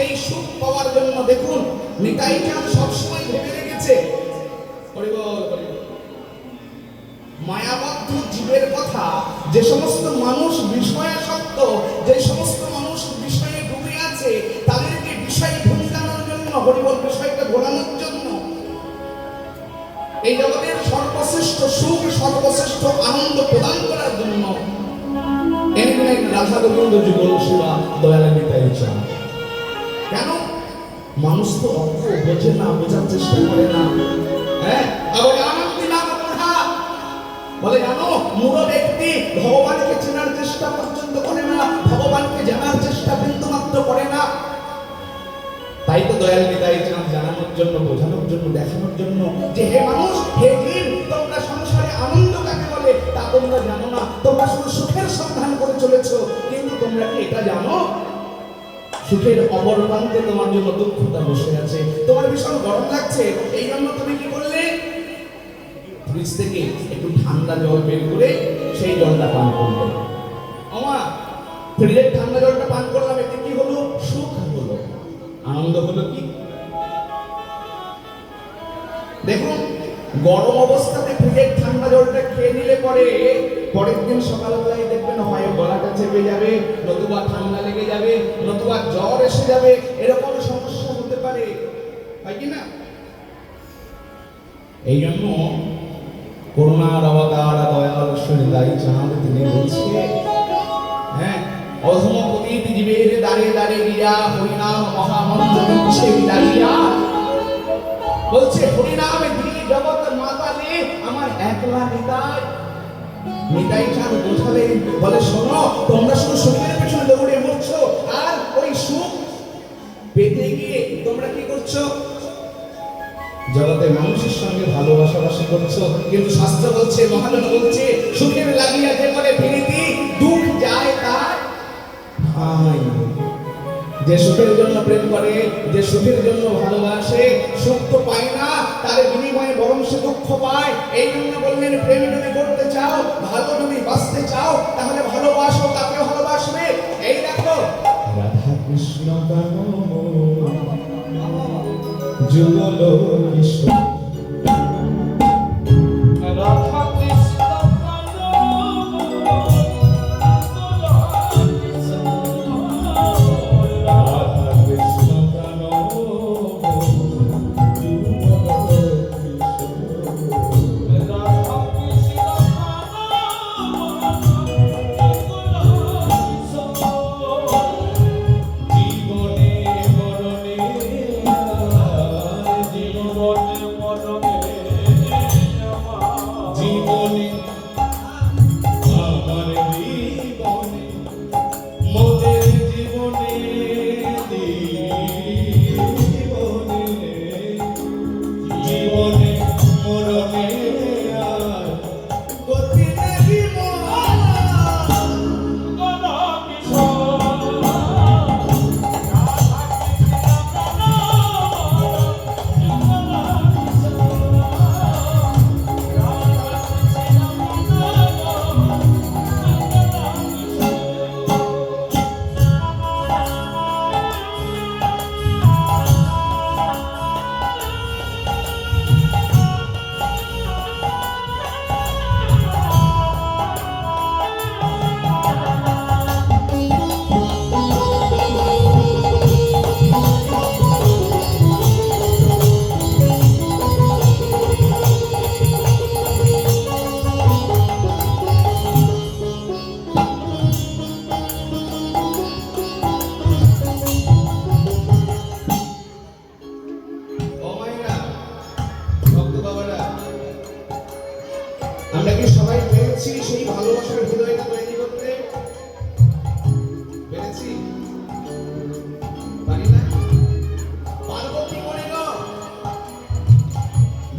সেই সুখ পাওয়ার জন্য দেখুন, নিতাই চাঁদ সবসময় ভেবে রেখেছে। মায়াবদ্ধ জীবের কথা, যে সমস্ত মানুষ বিষয়াসক্ত, যে সমস্ত মানুষ বিষয়ে ডুবে আছে, তাদেরকে বিষয় ভুলটানোর জন্য, হরিবল বিষয়টা ঘোরানোর জন্য, এই জগতের সর্বশ্রেষ্ঠ সুখ, সর্বশ্রেষ্ঠ আনন্দ প্রদান করার জন্য রাধা গোবিন্দ যুগল সেবা দয়াল নিতাই চান মানুষ তো অর্থ বোঝে না, বোঝার চেষ্টা করে না। হ্যাঁ? আবার বলে, জানো, মূঢ় ব্যক্তি ভগবানকে চেনার চেষ্টা পর্যন্ত করে না, ভগবানকে জানার চেষ্টা বিন্দু মাত্র করে না। তাই তো দয়াল নিতাই চাঁদ জানানোর জন্য, বোঝানোর জন্য, দেখানোর জন্য যে হে মানুষ, হে জীব, তোমরা সংসারে আনন্দ কাকে বলে? তা তোমরা জানো না। তোমরা শুধু সুখের সন্ধান করে চলেছো, কিন্তু তোমরা কি এটা জানো? সুখের অপর প্রান্তে তোমার জন্য দুঃখতা বসে আছে। তোমার ভীষণ গরম লাগছে। এই জন্য তুমি কি করলে? ফ্রিজ থেকে একটু ঠান্ডা জল বের করে সেই জলটা পান করলে। আমা ফ্রিজের ঠান্ডা জলটা পান করলাম, এতে কি হলো? সুখ হলো। আনন্দ হলো কি? দেখুন, গরম অবস্থাতে ফ্রিজের ঠান্ডা জলটা খেয়ে নিলে পরে পরের দিন সকালবেলায় দেখবেন হয় গলাটা চেপে যাবে, নতুবা ঠান্ডা লেগে যাবে, নতুবা জ্বর এসে যাবে, এরকম সমস্যা হতে পারে। কি না? এই জন্য করুণার অবতার, দয়াল সুনিদাই চাঁদ তিনি বলছে হ্যাঁ অধম পতিত জীবের দাঁড়ে দাঁড়ে গিয়া হরিনাম মহামন্ত্র বিচ্ছে দাঁড়িয়া বলছে, হরিনামে দিলি জগৎ মাতালে, আমার একলা নিতাই চান বলে, শোনো, তোমরা শুধু সুখের পেছনে দৌড়ে মরছো, আর ওই সুখ পেতে গিয়ে তোমরা কি করছ? জগতে মানুষের সঙ্গে ভালোবাসা ভালোবাসাবাসি করছ, কিন্তু শাস্ত্র বলছে মহাজন বলছে, সুখের লাগিয়া যে সুখের জন্য প্রেম করে, যে সুখের জন্য ভালোবাসে, সুখ তো পায় না, তার বিনিময়ে বরং সে দুঃখ পায়। এই জন্য বললেন, প্রেম যদি করতে চাও, ভালো যদি বাঁচতে চাও, তাহলে ভালোবাসো তাকে ভালোবাসবে? এই দেখো। রাধা কৃষ্ণ যুগল কিশোর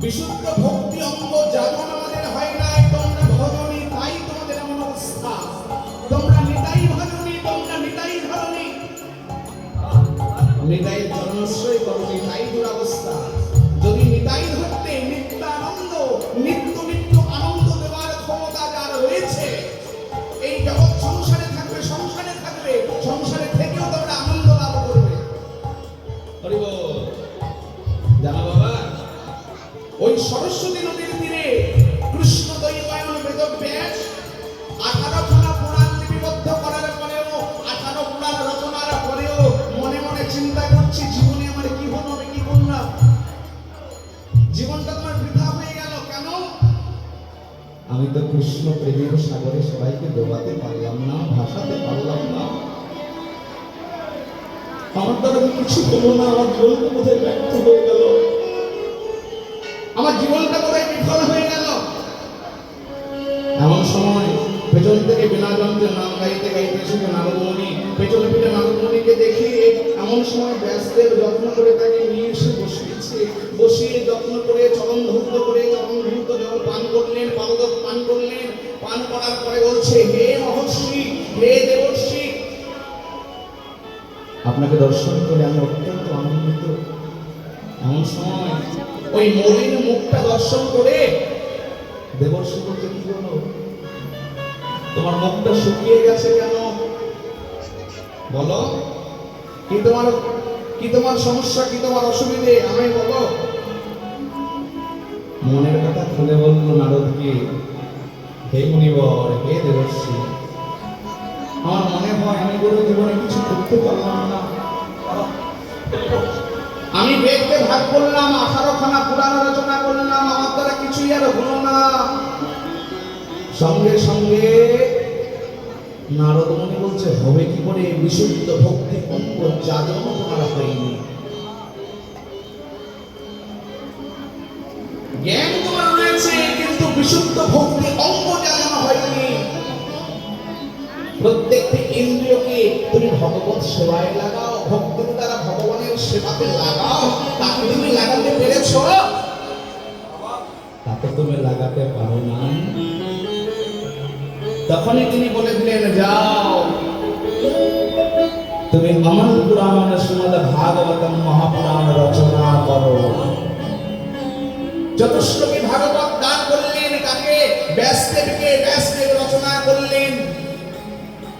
বিশুদ্ধ ভক্তি অঙ্গ যেমন আমাদের হয় নাই। তোমরা ভজনী, তাই তোমাদের এমন অবস্থা। তোমরা নিতাই ভজনী, তোমরা নিতাই ধরনী নিতাই ওই সরস্বতী নদীর তীরে কৃষ্ণ দৈবায়ন বেদ ব্যাস আঠারো খানা পুরাণ লিপিবদ্ধ করার পরেও, আঠারো পুরাণ রচনার পরেও মনে মনে চিন্তা করছি, জীবনে আমার কি হবে কি না জীবনটা তোমার বৃথা হয়ে গেল কেন? আমি তো কৃষ্ণ প্রেমের সাগরে সবাইকে ডোবাতে পারলাম না, ভাসাতে পারলাম না। আমার দ্বারা কিছু হলো না, আমার জীবন কোথায় ব্যর্থ হয়ে গেল। জীবনটা কোথায় বিফল হয়ে গেল। এমন সময় পেছন থেকে বিনা যন্ত্রে নাম গাইতে গাইতে এসেছে নারদমণি পেছনে পিঠে নারদমণিকে দেখি এমন সময় ব্যাসদেব যত্ন করে তাকে নিয়ে এসে বসিয়েছে। বসিয়ে যত্ন করে চরণ ধূর্ত করে চরণ ধূর্ত জল পান করলেন পাদক পান করলেন। পান করার পরে বলছে, হে মহর্ষি, হে দেবর্ষি। আপনাকে দর্শন করে আমি অত্যন্ত আনন্দিত। এমন সময় ওই মলিন মুখটা দর্শন করে দেবর্ষি বলতে কি হলো তোমার মুখটা শুকিয়ে গেছে কেন? বলো। কি তোমার কি তোমার সমস্যা, কি তোমার অসুবিধে? আমি বলো। মনের কথা খুলে বলল নারদকে, হে মুনিবর, হে দেবর্ষি, আমার মনে হয় আমি কোনো জীবনে কিছু করতে পারলাম না। আমি বেদকে ভাগ করলাম আঠারো খানা পুরাণ রচনা করলাম, আমার দ্বারা কিছুই আর হলো না। সঙ্গে সঙ্গে নারদ মুনি বলছে, হবে কি করে? বিশুদ্ধ ভক্তি অঙ্গ যাজন তোমার হয়নি? জ্ঞান তোমার রয়েছে, কিন্তু বিশুদ্ধ ভক্তি অঙ্গ জানানো হয়নি। প্রত্যেকটি ইন্দ্রিয়কে তুমি ভগবত সেবায় লাগাও ভক্তির দ্বারা ভগবানের সেবাতে লাগাও, তাকে তুমি লাগাতে পেরেছ? তাকে তুমি লাগাতে পারো না। তখনই তিনি বলে দিলেন, যাও। তুমি অমল পুরাণ শ্রীমদ ভাগবতম মহাপুরাণ রচনা করো। চতুশ্লোকী ভাগবত দান করলেন, কাকে? ব্যাসদেবকে ব্যাসদেব রচনা করলেন।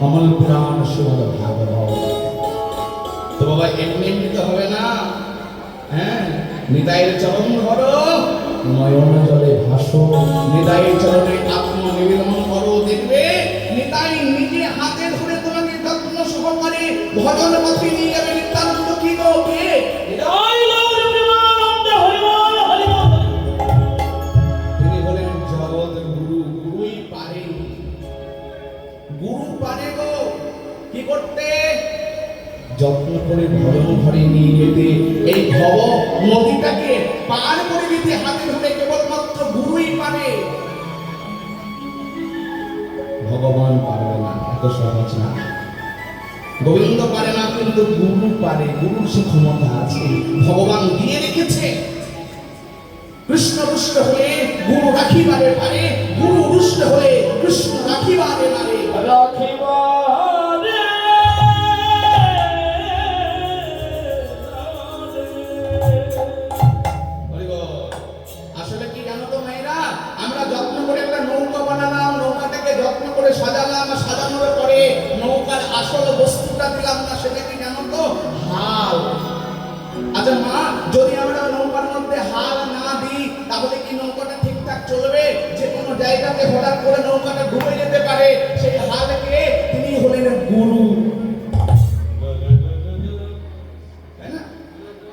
অমল পুরাণ শ্রীমদ ভাগবত। বাবা এমনি এমনি হবে না। হ্যাঁ নিতাইয়ের চরণ ধরো। নয়ন জলে ভাসো। নিতাইয়ের চরণে আত্ম নিবেদন করো দেখবে নিতাই নিজে হাতে ধরে তোমাকে যত্ন সহকারে ভজন পথে নিয়ে যাবে। নিত্যানন্দ কি গো কে? তিনি বলেন জগৎ গুরু গুরুই পারে। গুরু পারে গো কি করতে? যত্ন করে ভজন ঘরে নিয়ে যেতে, এই ভব নদীটাকে পার করে দিতে হাতে ধরে কেবলমাত্র গুরুই পারে। ভগবান পারবে না, এত সহজ না। গোবিন্দ পারে না, কিন্তু গুরু পারে গুরুর সে ক্ষমতা আছে, ভগবান দিয়ে রেখেছে। কৃষ্ণ রুষ্ট হয়ে গুরু রাখিবারে পারে, গুরু রুষ্ট হয়ে কৃষ্ণ রাখিবারে পারে। রাখিবারে হাল। আচ্ছা মা, যদি আমরা নৌকার মধ্যে হাল না দিই, তাহলে কি নৌকাটা ঠিকঠাক চলবে? যে কোনো জায়গাতে হঠাৎ করে নৌকাটা ডুবে যেতে পারে। সেই হালকে তিনি হলেন গুরু।